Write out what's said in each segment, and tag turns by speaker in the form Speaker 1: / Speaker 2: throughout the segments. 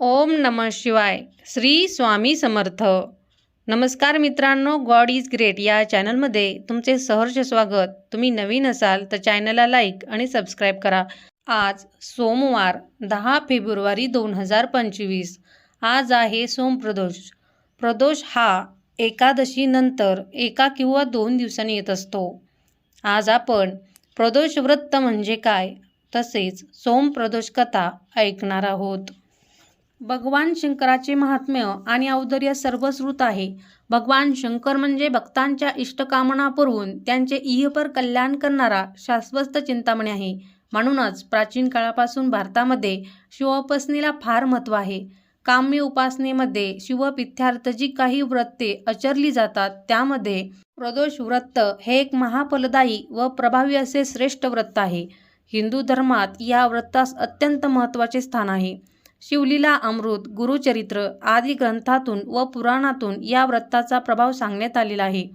Speaker 1: ओम नम शिवाय. श्री स्वामी समर्थ. नमस्कार मित्रांनो गॉड इज ग्रेट या चॅनलमध्ये तुमचे सहर्ष स्वागत. तुम्ही नवीन असाल तर चॅनलला लाईक आणि सबस्क्राईब करा. आज सोमवार दहा फेब्रुवारी दोन हजार पंचवीस. आज आहे सोमप्रदोष. प्रदोष हा एकादशीनंतर एका किंवा दोन दिवसांनी येत असतो. आज आपण प्रदोष व्रत म्हणजे काय? तसेच सोमप्रदोष कथा ऐकणार आहोत. भगवान शंकराचे महात्म्य आणि औदर्य सर्वश्रुत आहे. भगवान शंकर म्हणजे भक्तांच्या इष्टकामना पुरवून त्यांचे इहपर कल्याण करणारा शाश्वत चिंतामणी आहे. म्हणूनच प्राचीन काळापासून भारतामध्ये शिवोपासनेला फार महत्त्व आहे. काम्य उपासनेमध्ये शिवपिथ्यार्थ जी काही व्रते आचरली जातात. त्यामध्ये प्रदोष व्रत हे एक महाफलदायी व प्रभावी असे श्रेष्ठ व्रत आहे. हिंदू धर्मात या व्रतास अत्यंत महत्त्वाचे स्थान आहे. शिवलीला अमृत गुरुचरित्र आदी ग्रंथातून व पुराणातून या व्रताचा प्रभाव सांगण्यात आलेला आहे.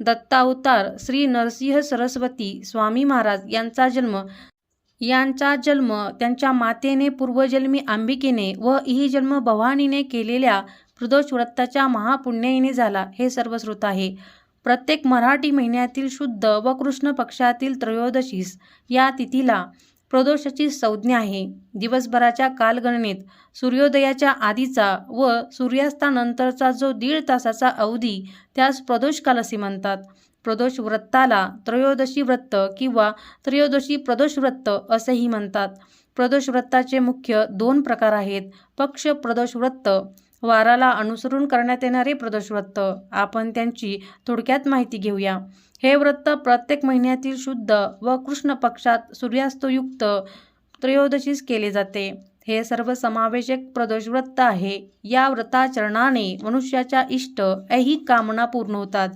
Speaker 1: दत्तावतार श्री नरसिंह सरस्वती स्वामी महाराज यांचा जन्म यांचा जन्म त्यांच्या मातेने पूर्वजन्मी अंबिकेने व ही जन्म भवानीने केलेल्या प्रदोष व्रताच्या महापुण्याईने झाला हे सर्वश्रुत आहे. प्रत्येक मराठी महिन्यातील शुद्ध व कृष्ण पक्षातील त्रयोदशीस या तिथीला प्रदोषाची संज्ञा आहे. दिवसभराच्या कालगणनेत सूर्योदयाच्या आधीचा व सूर्यास्तानंतरचा जो दीड तासाचा अवधी त्यास प्रदोष काल असे म्हणतात. प्रदोष व्रताला त्रयोदशी व्रत किंवा त्रयोदशी प्रदोष व्रत असेही म्हणतात. प्रदोष व्रताचे मुख्य दोन प्रकार आहेत. पक्ष प्रदोष व्रत वाराला अनुसरून करण्यात येणारे प्रदोष व्रत. आपण त्यांची थोडक्यात माहिती घेऊया. हे व्रत प्रत्येक महिन्यातील शुद्ध व कृष्ण पक्षात सूर्यास्तयुक्त त्रयोदशीस केले जाते. हे सर्व समावेशक प्रदोष व्रत आहे. या व्रताचरणाने मनुष्याच्या इष्ट ऐहिक कामना पूर्ण होतात.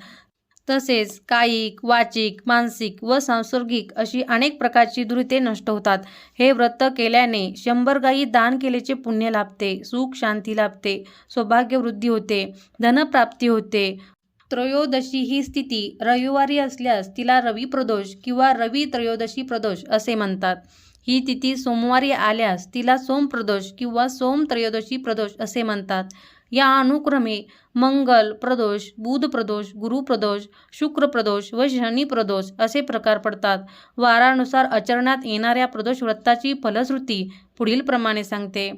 Speaker 1: तसेच कायिक वाचिक मानसिक व सांसर्गिक अशी अनेक प्रकारची दुरिते नष्ट होतात. हे व्रत केल्याने शंभर गायी दान केल्याचे पुण्य लाभते सुख शांती लाभते सौभाग्यवृद्धी होते धनप्राप्ती होते. त्रयोदशी ही स्थिती रविवारी असल्यास तिला रवी प्रदोष किंवा रवी त्रयोदशी प्रदोष असे म्हणतात. ही तिथी सोमवारी आल्यास तिला सोम प्रदोष किंवा सोम त्रयोदशी प्रदोष असे म्हणतात. या अनुक्रमे मंगल प्रदोष बुध प्रदोष गुरु प्रदोष शुक्र प्रदोष व शनी प्रदोष असे प्रकार पडतात. वारानुसार आचरणात येणाऱ्या प्रदोष व्रताची फलश्रुती पुढील प्रमाणे सांगते.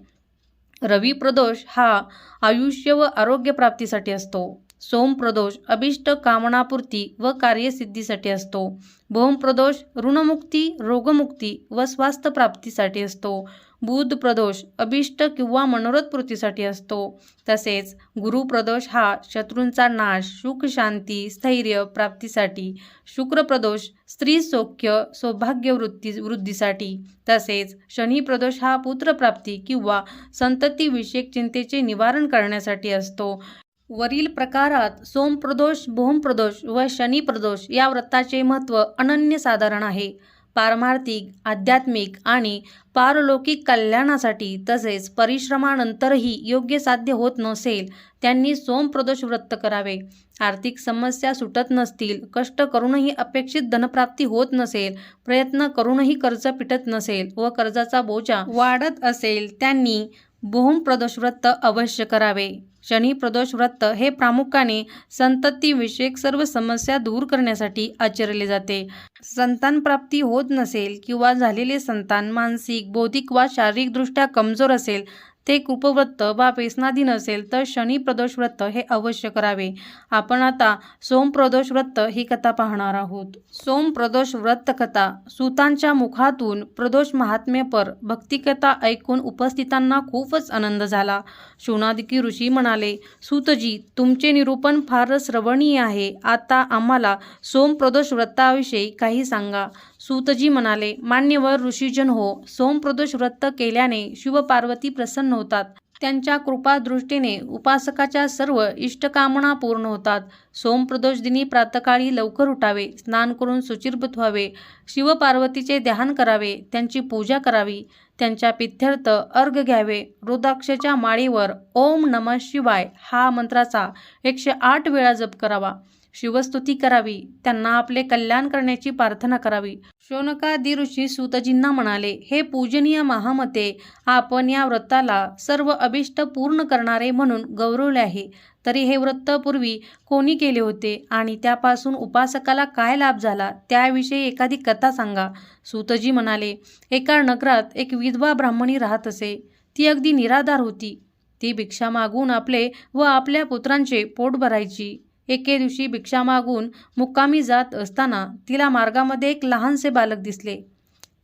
Speaker 1: रवी प्रदोष हा आयुष्य व आरोग्यप्राप्तीसाठी असतो. सोमप्रदोष अभिष्ट कामनापूर्ती व कार्यसिद्धीसाठी असतो. भौमप्रदोष ऋणमुक्ती रोगमुक्ती व स्वास्थ्य प्राप्तीसाठी असतो. बुध प्रदोष अभिष्ट किंवा मनोरथपूर्तीसाठी असतो. तसेच गुरुप्रदोष हा शत्रूंचा नाश सुख शांती स्थैर्य प्राप्तीसाठी शुक्र प्रदोष स्त्री सौख्य सौभाग्य वृत्ती वृद्धीसाठी. तसेच शनी प्रदोष हा पुत्रप्राप्ती किंवा संततीविषयक चिंतेचे निवारण करण्यासाठी असतो. वरील प्रकारात सोमप्रदोष भोमप्रदोष व शनीप्रदोष या व्रताचे महत्त्व अनन्यसाधारण आहे. पारमार्थिक आध्यात्मिक आणि पारलौकिक कल्याणासाठी तसेच परिश्रमानंतरही योग्य साध्य होत नसेल त्यांनी सोमप्रदोष व्रत करावे. आर्थिक समस्या सुटत नसतील कष्ट करूनही अपेक्षित धनप्राप्ती होत नसेल प्रयत्न करूनही कर्ज पिटत नसेल व कर्जाचा बोजा वाढत असेल त्यांनी भूम प्रदोष व्रत अवश्य करावे. शनी प्रदोष व्रत हे प्रामुख्याने संततीविषयक सर्व समस्या दूर करण्यासाठी आचरले जाते. संतान प्राप्ती होत नसेल किंवा झालेले संतान मानसिक बौद्धिक वा शारीरिकदृष्ट्या कमजोर असेल ते कुपव्रत वा व्यसनाधीन असेल तर शनी प्रदोष व्रत हे अवश्य करावे. आपण आता सोमप्रदोष व्रत ही कथा पाहणार आहोत. सोमप्रदोष व्रत कथा सुतांच्या मुखातून प्रदोष महात्म्यपर भक्तिकथा ऐकून उपस्थितांना खूपच आनंद झाला. शोनादिकी ऋषी म्हणाले सुतजी तुमचे निरूपण फारच श्रवणीय आहे. आता आम्हाला सोमप्रदोष व्रताविषयी काही सांगा. सूतजी म्हणाले मान्यवर ऋषीजन हो सोमप्रदोष व्रत केल्याने शिवपार्वती प्रसन्न होतात. त्यांच्या कृपादृष्टीने उपासकाच्या सर्व इष्टकामना पूर्ण होतात. सोमप्रदोष दिनी प्रातकाळी लवकर उठावे स्नान करून सुचिर्भूत व्हावे शिवपार्वतीचे ध्यान करावे त्यांची पूजा करावी त्यांच्या पित्यर्थ अर्घ घ्यावे. रुद्राक्षच्या माळीवर ओम नम शिवाय हा मंत्राचा एकशे आठ वेळा जप करावा. शिवस्तुती करावी त्यांना आपले कल्याण करण्याची प्रार्थना करावी. शौनकादी ऋषी सूतजींना म्हणाले हे पूजनीय महामते आपण या व्रताला सर्व अभिष्ट पूर्ण करणारे म्हणून गौरवले आहे. तरी हे व्रत पूर्वी कोणी केले होते? आणि त्यापासून उपासकाला काय लाभ झाला? त्याविषयी एखादी कथा सांगा. सूतजी म्हणाले एका नगरात एक विधवा ब्राह्मणी राहत असे. ती अगदी निराधार होती. ती भिक्षा मागून आपले व आपल्या पुत्रांचे पोट भरायची. एके दिवशी भिक्षा मागून मुक्कामी जात असताना तिला मार्गामध्ये एक लहानसे बालक दिसले.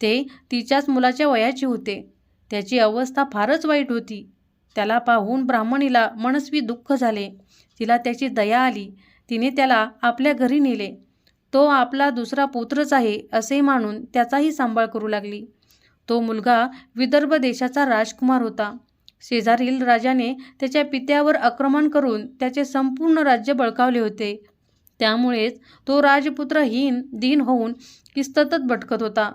Speaker 1: ते तिच्याच मुलाच्या वयाचे होते. त्याची अवस्था फारच वाईट होती. त्याला पाहून ब्राह्मणीला मनस्वी दुःख झाले. तिला त्याची दया आली. तिने त्याला आपल्या घरी नेले. तो आपला दुसरा पुत्रच आहे असे मानून त्याचाही सांभाळ करू लागली. तो मुलगा विदर्भ देशाचा राजकुमार होता. शेजारील राजाने त्याच्या पित्यावर आक्रमण करून त्याचे संपूर्ण राज्य बळकावले होते. त्यामुळेच तो राजपुत्र हीन दीन होऊन किस्ततत भटकत होता.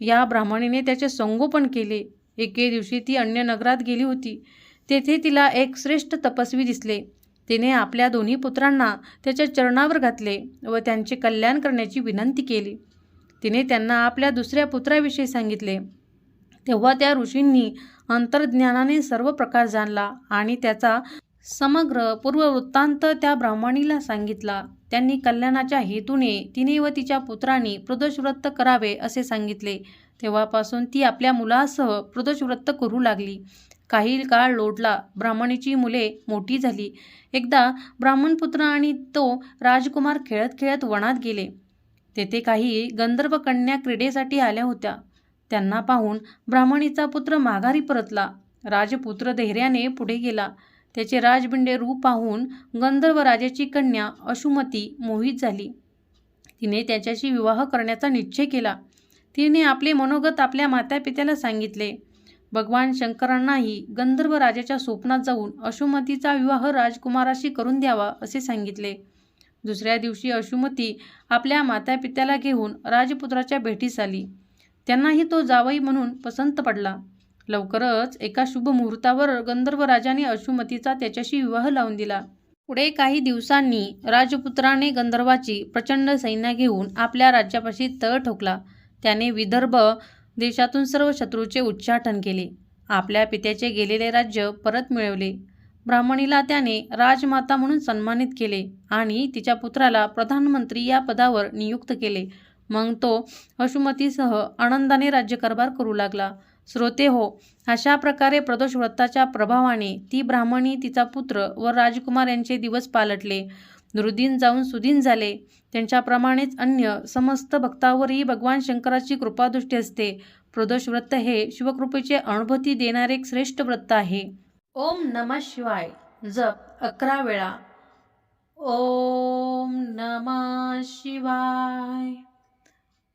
Speaker 1: या ब्राह्मणीने त्याचे संगोपन केले. एके दिवशी ती अन्य नगरात गेली होती. तेथे तिला एक श्रेष्ठ तपस्वी दिसले. तिने आपल्या दोन्ही पुत्रांना त्याच्या चरणावर घातले व त्यांचे कल्याण करण्याची विनंती केली. तिने त्यांना आपल्या दुसऱ्या पुत्राविषयी सांगितले. तेव्हा त्या ऋषींनी अंतर्ज्ञानाने सर्व प्रकार जाणला आणि त्याचा समग्र पूर्ववृत्तांत त्या ब्राह्मणीला सांगितला. त्यांनी कल्याणाच्या हेतूने तिने व तिच्या पुत्रांनी प्रदोषव्रत करावे असे सांगितले. तेव्हापासून ती आपल्या मुलासह प्रदोषव्रत करू लागली. काही काळ लोटला. ब्राह्मणीची मुले मोठी झाली. एकदा ब्राह्मणपुत्र आणि तो राजकुमार खेळत खेळत वनात गेले. तेथे काही गंधर्व कन्या क्रीडेसाठी आल्या होत्या. त्यांना पाहून ब्राह्मणीचा पुत्र माघारी परतला. राजपुत्र धैर्याने पुढे गेला. त्याचे राजबिंडे रूप पाहून गंधर्व राजाची कन्या अशुमती मोहित झाली. तिने त्याच्याशी विवाह करण्याचा निश्चय केला. तिने आपले मनोगत आपल्या मातापित्याला सांगितले. भगवान शंकरांनाही गंधर्व राजाच्या स्वप्नात जाऊन अशुमतीचा विवाह राजकुमाराशी करून द्यावा असे सांगितले. दुसऱ्या दिवशी अशुमती आपल्या मातापित्याला घेऊन राजपुत्राच्या भेटीस आली. त्यांनाही तो जावई म्हणून पसंत पडला. लवकरच एका शुभ मुहूर्तावर गंधर्व राजाने अशुमतीचा त्याच्याशी विवाह लावून दिला. पुढे काही दिवसांनी राजपुत्राने गंधर्वाची प्रचंड सैन्य घेऊन आपल्या राज्यापाशी तळ ठोकला. त्याने विदर्भ देशातून सर्व शत्रूचे उच्चाटन केले. आपल्या पित्याचे गेलेले राज्य परत मिळवले. ब्राह्मणीला त्याने राजमाता म्हणून सन्मानित केले आणि तिच्या पुत्राला प्रधानमंत्री या पदावर नियुक्त केले. मग तो अशुमतीसह आनंदाने राज्यकारभार करू लागला. श्रोते हो अशा प्रकारे प्रदोष व्रताच्या प्रभावाने ती ब्राह्मणी तिचा पुत्र व राजकुमार यांचे दिवस पालटले. दुर्दिन जाऊन सुदीन झाले. त्यांच्याप्रमाणेच अन्य समस्त भक्तावरही भगवान शंकराची कृपादृष्टी असते. प्रदोष व्रत हे शिवकृपेचे अनुभूती देणारे एक श्रेष्ठ व्रत आहे. ओम नम शिवाय. जप अकरा वेळा. ओम नम शिवाय.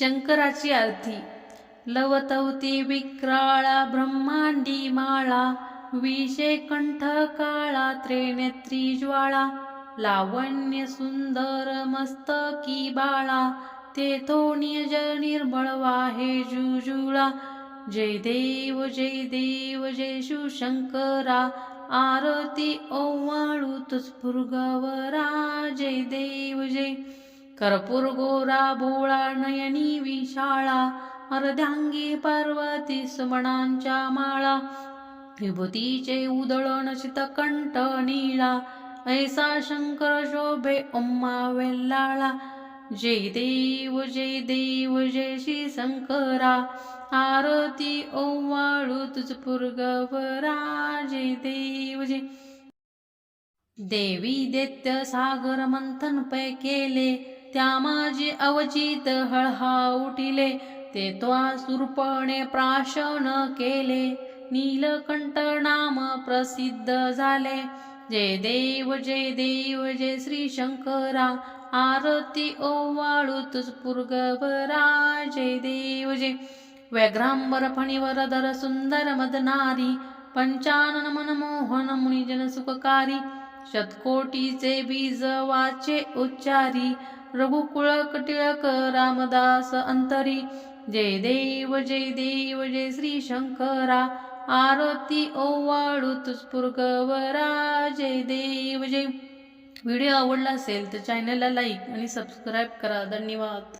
Speaker 1: शंकराची आरती. लवतवती विक्राळा ब्रह्मांडी माळा विषे कंठ काळा त्रेनेत्री ज्वाळा लावण्य सुंदर मस्तकी बाळा तेथो निज निर्बळवा हे जुजुळा. जय देव जय देव जय शिवशंकरा आरती ओवाळू तुस्फुर्गवरा कर्पूर गोरा भोळा नयनी विशाळा अर्ध्यांगी पार्वती सुमणांच्या माळा विभूतीचे उदळण कंठ नीळा ऐसा शंकर शोभे उम्मा वेल्लाळा जय देव जय देव जय श्री शंकरा आरती ओवाळू तुझ पुरगवरा जय देव जय देवी दैत्य सागर मंथन पै केले त्या माझे अवचित हळहा उठिले ते त्वा सुरपणे प्राशन केले. नीलकंठ नाम प्रसिद्ध झाले. जय देव जय देव जय श्री शंकरा आरती ओवाळू तुझ पुरगवरा जय देव जय व्याघ्रांबर फणीवर सुंदर मदनारी. पंचानन मनमोहन मुनिजन सुखकारी. शतकोटीचे बीज वाचे उच्चारी. रघुकुळ टिळक रामदास अंतरी. जय देव जय देव जय श्री शंकरा. आरती ओवाळू तुस्फुर्गवरा. जय देव जय. व्हिडिओ आवडला असेल तर चॅनलला लाईक आणि सबस्क्राईब करा. धन्यवाद.